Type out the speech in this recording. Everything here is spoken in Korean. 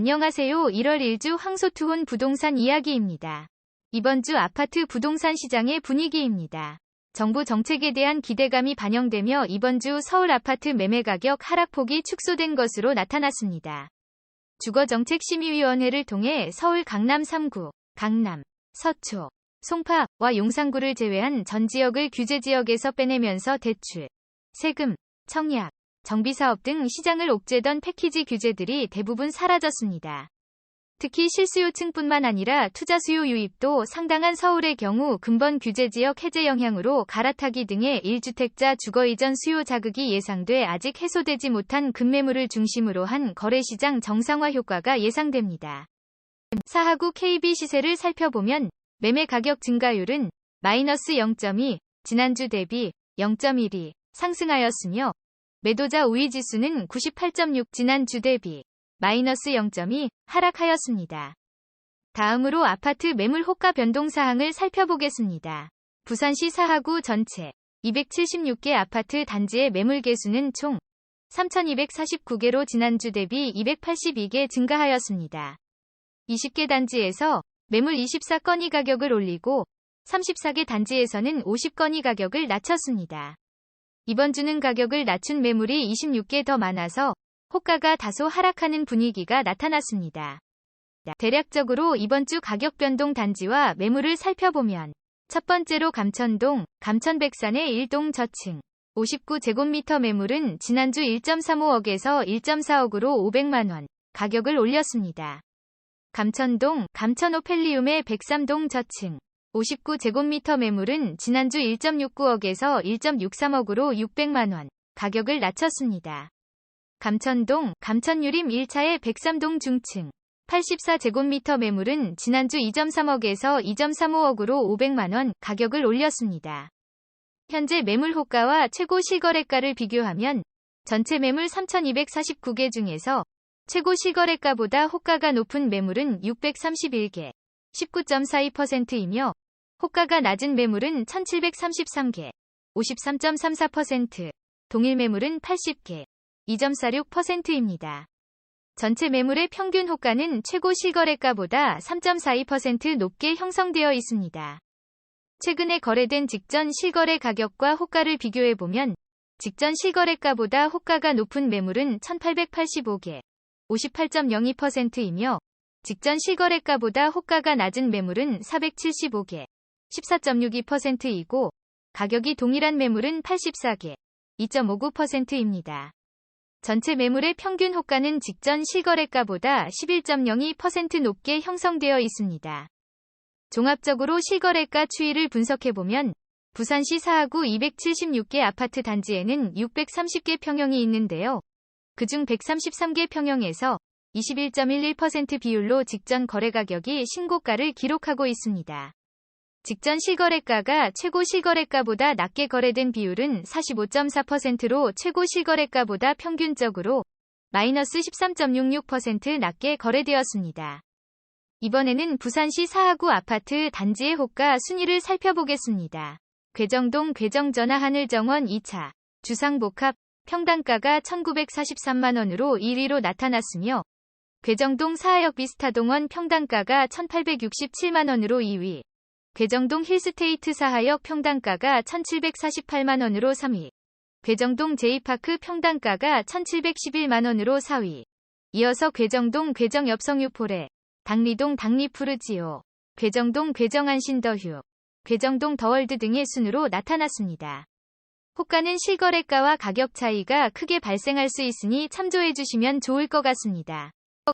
안녕하세요. 1월 1주 황소투혼 부동산 이야기입니다. 이번 주 아파트 부동산 시장의 분위기입니다. 정부 정책에 대한 기대감이 반영되며 이번 주 서울 아파트 매매 가격 하락폭이 축소된 것으로 나타났습니다. 주거정책심의위원회를 통해 서울 강남 3구, 강남, 서초, 송파와 용산구를 제외한 전 지역을 규제지역에서 빼내면서 대출, 세금, 청약, 정비사업 등 시장을 옥죄던 패키지 규제들이 대부분 사라졌습니다. 특히 실수요층뿐만 아니라 투자 수요 유입도 상당한 서울의 경우 근본 규제 지역 해제 영향으로 갈아타기 등의 1주택자 주거 이전 수요 자극이 예상돼 아직 해소되지 못한 급매물을 중심으로 한 거래시장 정상화 효과가 예상됩니다. 사하구 KB 시세를 살펴보면 매매 가격 증가율은 마이너스 0.2, 지난주 대비 0.12 상승하였으며 매도자 우위 지수는 98.6 지난 주 대비 마이너스 0.2 하락하였습니다. 다음으로 아파트 매물 호가 변동 사항을 살펴보겠습니다. 부산시 사하구 전체 276개 아파트 단지의 매물 개수는 총 3,249개로 지난주 대비 282개 증가하였습니다. 20개 단지에서 매물 24건이 가격을 올리고 34개 단지에서는 50건이 가격을 낮췄습니다. 이번 주는 가격을 낮춘 매물이 26개 더 많아서 호가가 다소 하락하는 분위기가 나타났습니다. 대략적으로 이번 주 가격 변동 단지와 매물을 살펴보면 첫 번째로 감천동, 감천백산의 1동 저층 59제곱미터 매물은 지난주 1.35억에서 1.4억으로 500만원 가격을 올렸습니다. 감천동, 감천오펠리움의 103동 저층 59제곱미터 매물은 지난주 1.69억에서 1.63억으로 600만원 가격을 낮췄습니다. 감천동, 감천유림 1차의 103동 중층 84제곱미터 매물은 지난주 2.3억에서 2.35억으로 500만원 가격을 올렸습니다. 현재 매물 호가와 최고 실거래가를 비교하면 전체 매물 3,249개 중에서 최고 실거래가보다 호가가 높은 매물은 631개, 19.42%이며 호가가 낮은 매물은 1733개, 53.34%, 동일 매물은 80개, 2.46%입니다. 전체 매물의 평균 호가는 최고 실거래가보다 3.42% 높게 형성되어 있습니다. 최근에 거래된 직전 실거래 가격과 호가를 비교해보면 직전 실거래가보다 호가가 높은 매물은 1885개, 58.02%이며 직전 실거래가보다 호가가 낮은 매물은 475개, 14.62%이고 가격이 동일한 매물은 84개, 2.59%입니다. 전체 매물의 평균 호가는 직전 실거래가보다 11.02% 높게 형성되어 있습니다. 종합적으로 실거래가 추이를 분석해보면 부산시 사하구 276개 아파트 단지에는 630개 평형이 있는데요. 그중 133개 평형에서 21.11% 비율로 직전 거래 가격이 신고가를 기록하고 있습니다. 직전 실거래가가 최고 실거래가보다 낮게 거래된 비율은 45.4%로 최고 실거래가보다 평균적으로 마이너스 13.66% 낮게 거래되었습니다. 이번에는 부산시 사하구 아파트 단지의 호가 순위를 살펴보겠습니다. 괴정동 괴정전화 하늘정원 2차 주상복합 평당가가 1943만원으로 1위로 나타났으며 괴정동 사하역 비스타동원 평당가가 1867만원으로 2위 괴정동 힐스테이트 사하역 평당가가 1748만원으로 3위 괴정동 제이파크 평당가가 1711만원으로 4위 이어서 괴정동 괴정엽성유포레 당리동 당리푸르지오 괴정동 괴정안신더휴 괴정동 더월드 등의 순으로 나타났습니다. 호가는 실거래가와 가격 차이가 크게 발생할 수 있으니 참조해 주시면 좋을 것 같습니다.